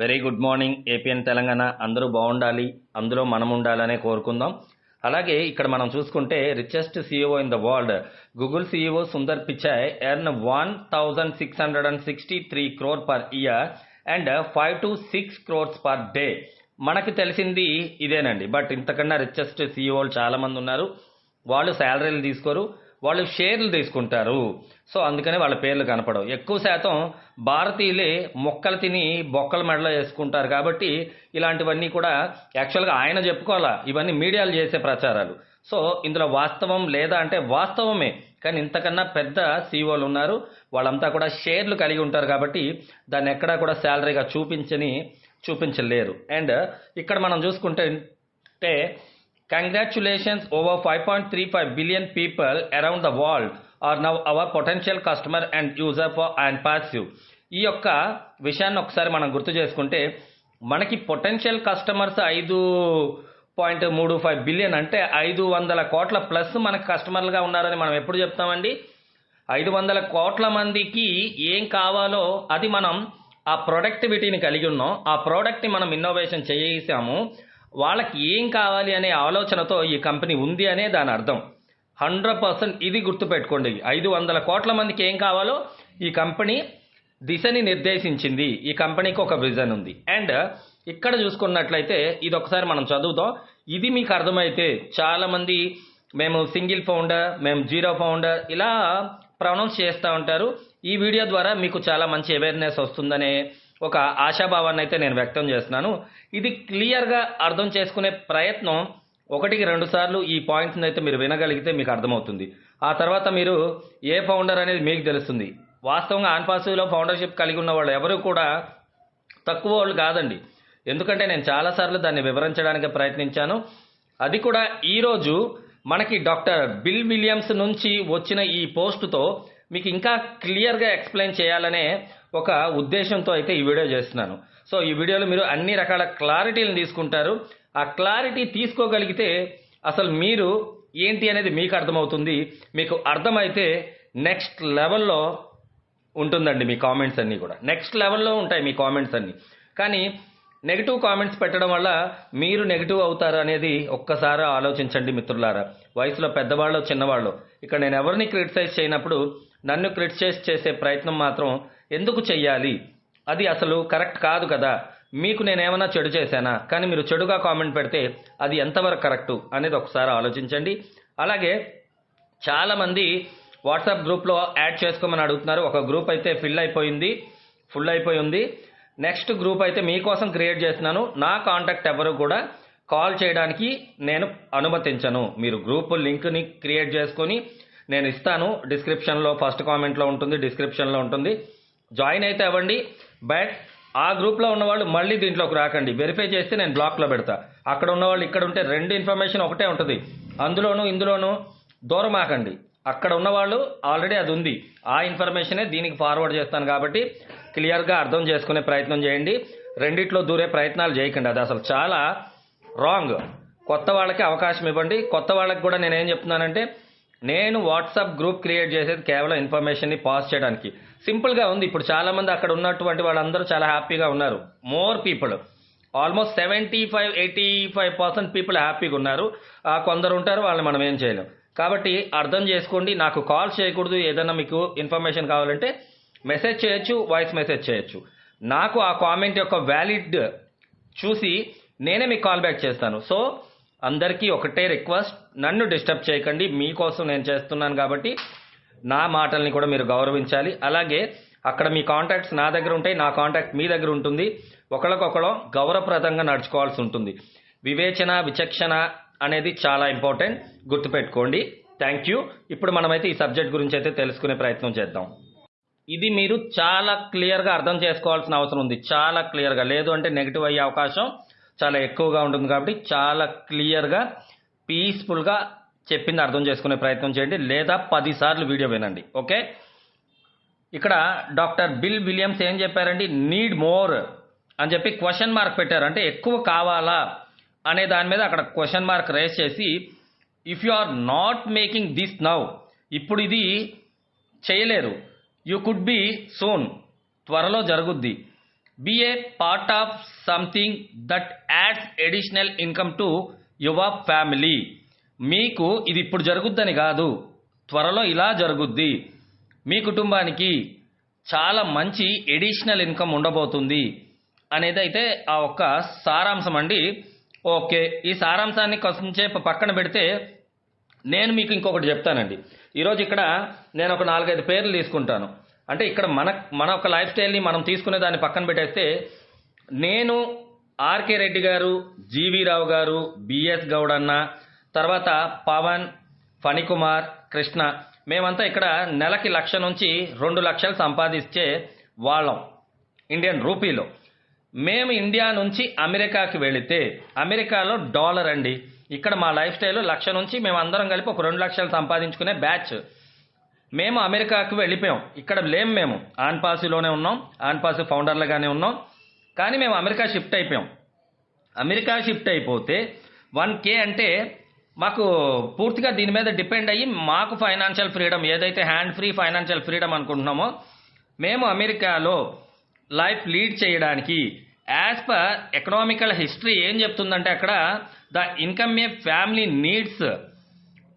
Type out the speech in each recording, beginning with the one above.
Very good morning APN Telangana. అందరూ బాగుండాలి అందులో మనం ఉండాలనే కోరుకుందాం. అలాగే ఇక్కడ మనం చూసుకుంటే richest CEO in the world Google CEO Sundar Pichai earn one thousand six hundred and sixty three crore per year and five to six crores per day మనకి తెలిసింది ఇదేనండి. బట్ ఇంతకన్నా రిచెస్ట్ సీఈఓలు చాలామంది ఉన్నారు. వాళ్ళు శాలరీలు తీసుకోరు. వాళ్ళు షేర్లు తీసుకుంటారు. సో అందుకనే వాళ్ళ పేర్లు కనపడవు. ఎక్కువ శాతం భారతీయులే మొక్కలు తిని బొక్కల మెడలో వేసుకుంటారు కాబట్టి ఇలాంటివన్నీ కూడా యాక్చువల్గా ఆయన చెప్పుకోవాలా? ఇవన్నీ మీడియాలు చేసే ప్రచారాలు. సో ఇందులో వాస్తవం లేదా అంటే వాస్తవమే. కానీ ఇంతకన్నా పెద్ద సీఓలు ఉన్నారు. వాళ్ళంతా కూడా షేర్లు కలిగి ఉంటారు కాబట్టి దాన్ని ఎక్కడా కూడా శాలరీగా చూపించని చూపించలేరు. అండ్ ఇక్కడ మనం చూసుకుంటే అంటే congratulations over five point three five billion people around the world are now our potential customer and user for and passive ఈ యొక్క విషయాన్ని ఒకసారి మనం గుర్తు చేసుకుంటే మనకి పొటెన్షియల్ కస్టమర్స్ ఐదు పాయింట్ మూడు ఫైవ్ బిలియన్ అంటే ఐదు వందల కోట్ల ప్లస్ మనకి కస్టమర్లుగా ఉన్నారని మనం ఎప్పుడు చెప్తామండి? ఐదు వందల కోట్ల మందికి ఏం కావాలో అది మనం ఆ ప్రొడక్టివిటీని కలిగి ఉన్నాం. ఆ ప్రోడక్ట్ని మనం ఇన్నోవేషన్ చేసాము. వాళ్ళకి ఏం కావాలి అనే ఆలోచనతో ఈ కంపెనీ ఉంది అనే దాని అర్థం. హండ్రెడ్ పర్సెంట్ ఇది గుర్తుపెట్టుకోండి. ఐదు వందల కోట్ల మందికి ఏం కావాలో ఈ కంపెనీ దిశని నిర్దేశించింది. ఈ కంపెనీకి ఒక విజన్ ఉంది. అండ్ ఇక్కడ చూసుకున్నట్లయితే ఇది ఒకసారి మనం చదువుతాం ఇది మీకు అర్థమైతే చాలామంది మేము సింగిల్ ఫౌండర్ మేము జీరో ఫౌండర్ ఇలా ప్రొనౌన్స్ చేస్తూ ఉంటారు. ఈ వీడియో ద్వారా మీకు చాలా మంచి అవేర్నెస్ వస్తుందనే ఒక ఆశాభావాన్ని అయితే నేను వ్యక్తం చేస్తున్నాను. ఇది క్లియర్గా అర్థం చేసుకునే ప్రయత్నం ఒకటికి రెండు సార్లు ఈ పాయింట్స్ని అయితే మీరు వినగలిగితే మీకు అర్థమవుతుంది. ఆ తర్వాత మీరు ఏ ఫౌండర్ అనేది మీకు తెలుస్తుంది. వాస్తవంగా ఆన్పాసివ్లో ఫౌండర్షిప్ కలిగి ఉన్న వాళ్ళు ఎవరు కూడా తక్కువ వాళ్ళు కాదండి. ఎందుకంటే నేను చాలాసార్లు దాన్ని వివరించడానికి ప్రయత్నించాను. అది కూడా ఈరోజు మనకి డాక్టర్ బిల్ విలియమ్స్ నుంచి వచ్చిన ఈ పోస్టుతో మీకు ఇంకా క్లియర్గా ఎక్స్ప్లెయిన్ చేయాలనే ఒక ఉద్దేశంతో అయితే ఈ వీడియో చేస్తున్నాను. సో ఈ వీడియోలో మీరు అన్ని రకాల క్లారిటీలను తీసుకుంటారు. ఆ క్లారిటీ తీసుకోగలిగితే అసలు మీరు ఏంటి అనేది మీకు అర్థమవుతుంది. మీకు అర్థమైతే నెక్స్ట్ లెవెల్లో ఉంటుందండి మీ కామెంట్స్ అన్నీ కూడా. నెక్స్ట్ లెవెల్లో ఉంటాయి మీ కామెంట్స్ అన్నీ. కానీ నెగిటివ్ కామెంట్స్ పెట్టడం వల్ల మీరు నెగిటివ్ అవుతారు అనేది ఒక్కసారి ఆలోచించండి మిత్రులారా. వయసులో పెద్దవాళ్ళు చిన్నవాళ్ళు. ఇక్కడ నేను ఎవరిని క్రిటిసైజ్ చేయనప్పుడు నన్ను క్రిటిసైజ్ చేసే ప్రయత్నం మాత్రం ఎందుకు చెయ్యాలి? అది అసలు కరెక్ట్ కాదు కదా. మీకు నేనేమన్నా చెడు చేశానా? కానీ మీరు చెడుగా కామెంట్ పెడితే అది ఎంతవరకు కరెక్టు అనేది ఒకసారి ఆలోచించండి. అలాగే చాలామంది వాట్సాప్ గ్రూప్లో యాడ్ చేసుకోమని అడుగుతున్నారు. ఒక గ్రూప్ అయితే ఫిల్ అయిపోయింది ఫుల్ అయిపోయి ఉంది. నెక్స్ట్ గ్రూప్ అయితే మీకోసం క్రియేట్ చేస్తున్నాను. నా కాంటాక్ట్ ఎవరు కూడా కాల్ చేయడానికి నేను అనుమతించను. మీరు గ్రూప్ లింక్ని క్రియేట్ చేసుకొని నేను ఇస్తాను. డిస్క్రిప్షన్లో ఫస్ట్ కామెంట్లో ఉంటుంది డిస్క్రిప్షన్లో ఉంటుంది. జాయిన్ అయితే అవ్వండి. బట్ ఆ గ్రూప్లో ఉన్నవాళ్ళు మళ్ళీ దీంట్లోకి రాకండి. వెరిఫై చేస్తే నేను బ్లాక్లో పెడతా. అక్కడ ఉన్నవాళ్ళు ఇక్కడ ఉంటే రెండు ఇన్ఫర్మేషన్ ఒకటే ఉంటుంది. అందులోను ఇందులోనూ దూరం ఆకండి అక్కడ ఉన్నవాళ్ళు ఆల్రెడీ అది ఉంది. ఆ ఇన్ఫర్మేషనే దీనికి ఫార్వర్డ్ చేస్తాను కాబట్టి క్లియర్గా అర్థం చేసుకునే ప్రయత్నం చేయండి. రెండిట్లో దూరే ప్రయత్నాలు చేయకండి. అది అసలు చాలా రాంగ్ కొత్త వాళ్ళకి అవకాశం ఇవ్వండి. కొత్త వాళ్ళకి కూడా నేను ఏం చెప్తున్నానంటే నేను వాట్సాప్ గ్రూప్ క్రియేట్ చేసేది కేవలం ఇన్ఫర్మేషన్ని పాస్ చేయడానికి. సింపుల్గా ఉంది. ఇప్పుడు చాలామంది అక్కడ ఉన్నటువంటి వాళ్ళందరూ చాలా హ్యాపీగా ఉన్నారు. More people almost seventy five eighty five percent people హ్యాపీగా ఉన్నారు కొందరు ఉంటారు. వాళ్ళని మనం ఏం చేయలేం. కాబట్టి అర్థం చేసుకోండి. నాకు కాల్ చేయకూడదు. ఏదైనా మీకు ఇన్ఫర్మేషన్ కావాలంటే మెసేజ్ చేయొచ్చు వాయిస్ మెసేజ్ చేయొచ్చు. నాకు ఆ కామెంట్ యొక్క వ్యాలిడ్ చూసి నేనే మీకు కాల్ బ్యాక్ చేస్తాను. సో అందరికీ ఒకటే రిక్వెస్ట్ నన్ను డిస్టర్బ్ చేయకండి మీకోసం నేను చేస్తున్నాను కాబట్టి నా మాటల్ని కూడా మీరు గౌరవించాలి. అలాగే అక్కడ మీ కాంటాక్ట్స్ నా దగ్గర ఉంటాయి నా కాంటాక్ట్ మీ దగ్గర ఉంటుంది. ఒకరికొకరు గౌరవప్రదంగా నడుచుకోవాల్సి ఉంటుంది. వివేచన విచక్షణ అనేది చాలా ఇంపార్టెంట్ గుర్తుపెట్టుకోండి. థ్యాంక్ యూ ఇప్పుడు మనమైతే ఈ సబ్జెక్ట్ గురించి అయితే తెలుసుకునే ప్రయత్నం చేద్దాం. ఇది మీరు చాలా క్లియర్గా అర్థం చేసుకోవాల్సిన అవసరం ఉంది. చాలా క్లియర్గా లేదు అంటే నెగిటివ్ అయ్యే అవకాశం చాలా ఎక్కువగా ఉంటుంది కాబట్టి చాలా క్లియర్గా పీస్ఫుల్గా చెప్పింది అర్థం చేసుకునే ప్రయత్నం చేయండి. లేదా పదిసార్లు వీడియో వినండి. ఓకే? ఇక్కడ డాక్టర్ బిల్ విలియమ్స్ ఏం చెప్పారండి? నీడ్ మోర్ అని చెప్పి క్వశ్చన్ మార్క్ పెట్టారు. అంటే ఎక్కువ కావాలా అనే దాని మీద అక్కడ క్వశ్చన్ మార్క్ రేస్ చేసి if you are not making this now ఇప్పుడు ఇది చేయలేరు. యూ కుడ్ బి సోన్ త్వరలో జరుగుద్ది. Be a part of something that adds additional income to your family మీకు ఇది ఇప్పుడు జరుగుద్దని కాదు. త్వరలో ఇలా జరుగుద్ది. మీ కుటుంబానికి చాలా మంచి ఎడిషనల్ ఇన్కమ్ ఉండబోతుంది అనేది అయితే ఆ ఒక్క సారాంశం అండి. ఓకే ఈ సారాంశాన్ని కొంచెంసేపు పక్కన పెడితే నేను మీకు ఇంకొకటి చెప్తానండి. ఈరోజు ఇక్కడ నేను ఒక నాలుగైదు పేర్లు తీసుకుంటాను. అంటే ఇక్కడ మన మన ఒక లైఫ్ స్టైల్ని మనం తీసుకునే దాన్ని పక్కన పెట్టేస్తే నేను ఆర్కే రెడ్డి గారు జీవి రావు గారు బిఎస్ గౌడ్ అన్న తర్వాత పవన్ ఫణికుమార్ కృష్ణ మేమంతా ఇక్కడ నెలకి లక్ష నుంచి రెండు లక్షలు సంపాదించే వాళ్ళం. ఇండియన్ రూపీలో. మేము ఇండియా నుంచి అమెరికాకి వెళితే అమెరికాలో డాలర్ అండి. ఇక్కడ మా లైఫ్ స్టైల్ లక్ష నుంచి మేము అందరం కలిపి ఒక రెండు లక్షలు సంపాదించుకునే బ్యాచ్. మేము అమెరికాకు వెళ్ళిపోయాం. ఇక్కడ లేం మేము. ఆన్పాసిలోనే ఉన్నాం. ఆన్పాసి ఫౌండర్లుగానే ఉన్నాం. కానీ మేము అమెరికా షిఫ్ట్ అయిపోయాం. అమెరికా షిఫ్ట్ అయిపోతే వన్ కే అంటే మాకు పూర్తిగా దీని మీద డిపెండ్ అయ్యి మాకు ఫైనాన్షియల్ ఫ్రీడమ్ ఏదైతే హ్యాండ్ ఫ్రీ ఫైనాన్షియల్ ఫ్రీడమ్ అనుకుంటున్నామో మేము అమెరికాలో లైఫ్ లీడ్ చేయడానికి యాజ్ పర్ ఎకనామికల్ హిస్టరీ ఏం చెప్తుందంటే అక్కడ the income a family needs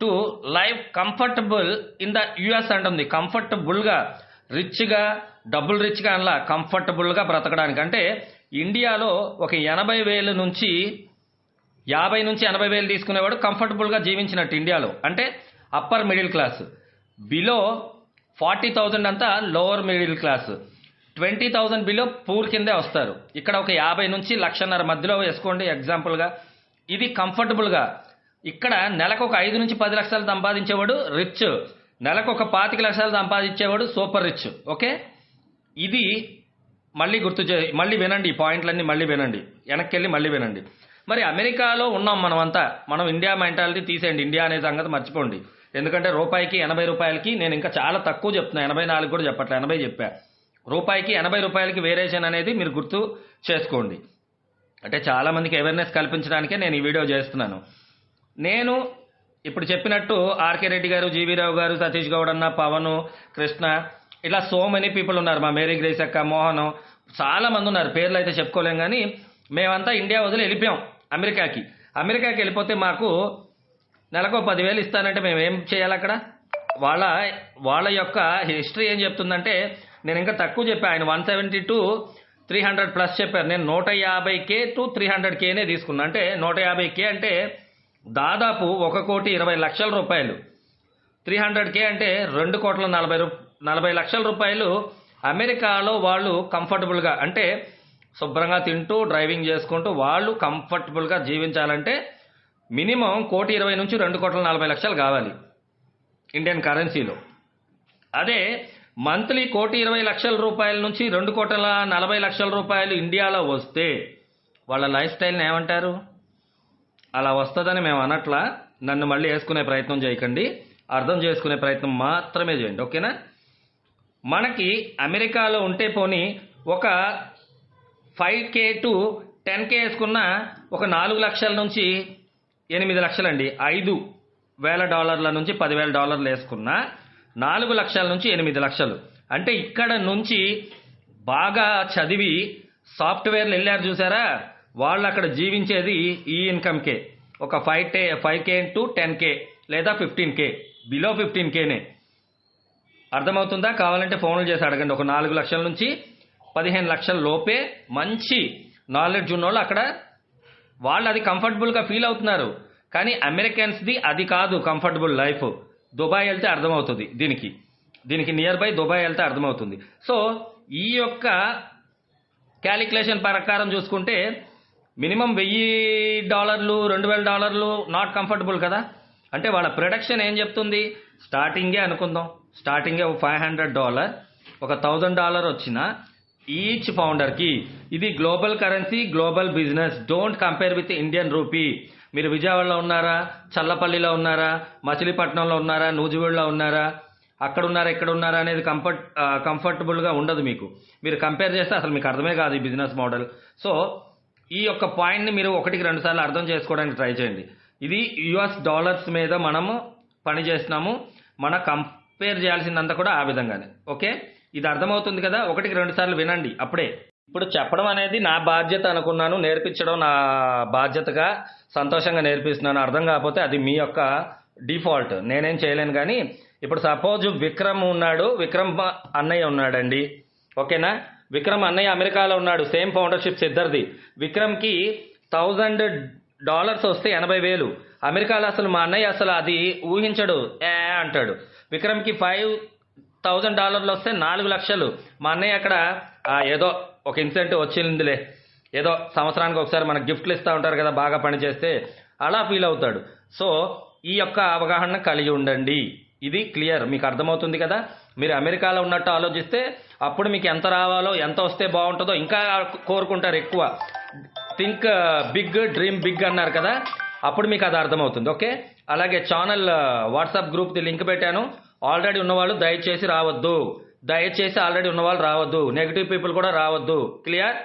to life comfortable in the US అంటుంది కంఫర్టబుల్గా రిచ్గా డబుల్ రిచ్గా అనలా కంఫర్టబుల్గా బ్రతకడానికి. అంటే ఇండియాలో ఒక ఎనభై వేలు నుంచి యాభై నుంచి ఎనభై వేలు తీసుకునేవాడు కంఫర్టబుల్గా జీవించినట్టు ఇండియాలో. అంటే upper middle class below forty thousand అంతా lower middle class twenty thousand below poor కిందే వస్తారు. ఇక్కడ ఒక యాభై నుంచి లక్షన్నర మధ్యలో వేసుకోండి ఎగ్జాంపుల్గా. ఇది కంఫర్టబుల్గా. ఇక్కడ నెలకు ఒక ఐదు నుంచి పది లక్షలు సంపాదించేవాడు రిచ్. నెలకు ఒక పాతిక లక్షలు సంపాదించేవాడు సూపర్ రిచ్. ఓకే? ఇది మళ్ళీ గుర్తు చే మళ్ళీ వినండి ఈ పాయింట్లన్నీ మళ్ళీ వినండి. వెనక్కి వెళ్ళి మళ్ళీ వినండి. మరి అమెరికాలో ఉన్నాం మనమంతా. మనం ఇండియా మెంటాలిటీ తీసేయండి. ఇండియా అనే సంగతి మర్చిపోండి. ఎందుకంటే రూపాయికి ఎనభై రూపాయలకి నేను ఇంకా చాలా తక్కువ చెప్తున్నాను ఎనభై నాలుగు కూడా చెప్పట్లే ఎనభై చెప్పా. రూపాయికి ఎనభై రూపాయలకి వేరియేషన్ అనేది మీరు గుర్తు చేసుకోండి. అంటే చాలామందికి అవేర్నెస్ కల్పించడానికే నేను ఈ వీడియో చేస్తున్నాను. నేను ఇప్పుడు చెప్పినట్టు ఆర్కే రెడ్డి గారు జీవీ రావు గారు సతీష్ గౌడ్ అన్న పవన్ కృష్ణ ఇలా సో మెనీ పీపుల్ ఉన్నారు. మా మేరీ గ్రేస్ అక్క మోహన్ చాలామంది ఉన్నారు. పేర్లు అయితే చెప్పుకోలేం కానీ మేమంతా ఇండియా వదిలి వెళ్ళిపోయాం అమెరికాకి. అమెరికాకి వెళ్ళిపోతే మాకు నెలకు పదివేలు ఇస్తానంటే మేము ఏం చేయాలి అక్కడ? వాళ్ళ వాళ్ళ యొక్క హిస్టరీ ఏం చెప్తుందంటే నేను ఇంకా తక్కువ చెప్పాను ఆయన one seventy two three hundred plus చెప్పారు. నేను నూట యాభై కే టు త్రీ హండ్రెడ్ కేనే తీసుకున్నా. అంటే నూట యాభై కే అంటే దాదాపు ఒక కోటి ఇరవై లక్షల రూపాయలు. త్రీ హండ్రెడ్ కే అంటే రెండు కోట్ల నలభై రూ నలభై లక్షల రూపాయలు అమెరికాలో వాళ్ళు కంఫర్టబుల్గా అంటే శుభ్రంగా తింటూ డ్రైవింగ్ చేసుకుంటూ వాళ్ళు కంఫర్టబుల్గా జీవించాలంటే మినిమం కోటి ఇరవై నుంచి రెండు కోట్ల నలభై లక్షలు కావాలి. ఇండియన్ కరెన్సీలో. అదే మంత్లీ కోటి ఇరవై లక్షల రూపాయల నుంచి రెండు కోట్ల నలభై లక్షల రూపాయలు ఇండియాలో వస్తే వాళ్ళ లైఫ్ స్టైల్ని ఏమంటారు? అలా వస్తుందని మేము అనట్లా నన్ను మళ్ళీ వేసుకునే ప్రయత్నం చేయకండి. అర్థం చేసుకునే ప్రయత్నం మాత్రమే చేయండి. ఓకేనా? మనకి అమెరికాలో ఉంటే పోని ఒక five K to ten K వేసుకున్న ఒక నాలుగు లక్షల నుంచి ఎనిమిది లక్షలండి. ఐదు వేల డాలర్ల నుంచి పదివేల డాలర్లు వేసుకున్న నాలుగు లక్షల నుంచి ఎనిమిది లక్షలు. అంటే ఇక్కడ నుంచి బాగా చదివి సాఫ్ట్వేర్లు వెళ్ళారు చూసారా? వాళ్ళు అక్కడ జీవించేది ఈ ఇన్కమ్కే ఒక ఫైవ్ టే five K to ten K లేదా ఫిఫ్టీన్ కే. బిలో ఫిఫ్టీన్ కేనే. అర్థమవుతుందా? కావాలంటే ఫోన్లు చేసి అడగండి. ఒక నాలుగు లక్షల నుంచి పదిహేను లక్షల లోపే మంచి నాలెడ్జ్ ఉన్నోళ్ళు అక్కడ. వాళ్ళు అది కంఫర్టబుల్గా ఫీల్ అవుతున్నారు. కానీ అమెరికన్స్ది అది కాదు కంఫర్టబుల్ లైఫ్. దుబాయ్ వెళ్తే అర్థమవుతుంది దీనికి. దీనికి నియర్ బై దుబాయ్ వెళ్తే అర్థమవుతుంది. సో ఈ యొక్క క్యాలిక్యులేషన్ ప్రకారం చూసుకుంటే మినిమం వెయ్యి డాలర్లు రెండు వేల డాలర్లు నాట్ కంఫర్టబుల్ కదా? అంటే వాళ్ళ ప్రొడక్షన్ ఏం చెప్తుంది? స్టార్టింగే అనుకుందాం. స్టార్టింగే ఒక ఫైవ్ హండ్రెడ్ డాలర్ ఒక థౌజండ్ డాలర్ వచ్చిన ఈచ్ ఫౌండర్కి ఇది global currency global business don't compare with Indian rupee మీరు విజయవాడలో ఉన్నారా? చల్లపల్లిలో ఉన్నారా? మచిలీపట్నంలో ఉన్నారా? నూజివీడులో ఉన్నారా? అక్కడ ఉన్నారా? ఇక్కడ ఉన్నారా? అనేది కంఫర్ట్ కంఫర్టబుల్గా ఉండదు మీకు. మీరు కంపేర్ చేస్తే అసలు మీకు అర్థమే కాదు ఈ బిజినెస్ మోడల్. సో ఈ యొక్క పాయింట్ని మీరు ఒకటికి రెండు సార్లు అర్థం చేసుకోవడానికి ట్రై చేయండి. ఇది యుఎస్ డాలర్స్ మీద మనము పని చేస్తున్నాము. మన కంపేర్ చేయాల్సిందంతా కూడా ఆ విధంగానే. ఓకే? ఇది అర్థమవుతుంది కదా? ఒకటికి రెండు సార్లు వినండి అప్పుడే. ఇప్పుడు చెప్పడం అనేది నా బాధ్యత అనుకున్నాను నేర్పించడం నా బాధ్యతగా సంతోషంగా నేర్పిస్తున్నాను. అర్థం కాకపోతే అది మీ యొక్క డిఫాల్ట్. నేనేం చేయలేను కానీ ఇప్పుడు సపోజ్ విక్రమ్ ఉన్నాడు విక్రమ్ అన్నయ్య ఉన్నాడండి. ఓకేనా? విక్రమ్ అన్నయ్య అమెరికాలో ఉన్నాడు సేమ్ ఫౌండర్షిప్స్ ఇద్దరిది. విక్రమ్కి థౌజండ్ డాలర్స్ వస్తే ఎనభై వేలు. అమెరికాలో అసలు మా అన్నయ్య అసలు అది ఊహించడు. ఏ అంటాడు. విక్రమ్కి ఫైవ్ థౌజండ్ డాలర్లు వస్తే నాలుగు లక్షలు. మా అన్నయ్య అక్కడ ఏదో ఒక ఇన్సెంటివ్ వచ్చిందిలే. ఏదో సంవత్సరానికి ఒకసారి మనకు గిఫ్ట్లు ఇస్తూ ఉంటారు కదా బాగా పనిచేస్తే అలా ఫీల్ అవుతాడు. సో ఈ యొక్క అవగాహన కలిగి ఉండండి. ఇది క్లియర్. మీకు అర్థమవుతుంది కదా? మీరు అమెరికాలో ఉన్నట్టు ఆలోచిస్తే అప్పుడు మీకు ఎంత రావాలో ఎంత వస్తే బాగుంటుందో ఇంకా కోరుకుంటారు ఎక్కువ. థింక్ బిగ్ డ్రీమ్ బిగ్ అన్నారు కదా? అప్పుడు మీకు అది అర్థమవుతుంది ఓకే? అలాగే ఛానల్ uh, వాట్సాప్ గ్రూప్ది లింక్ పెట్టాను. ఆల్రెడీ ఉన్నవాళ్ళు దయచేసి రావద్దు. దయచేసి ఆల్రెడీ ఉన్నవాళ్ళు రావద్దు. నెగిటివ్ పీపుల్ కూడా రావద్దు. క్లియర్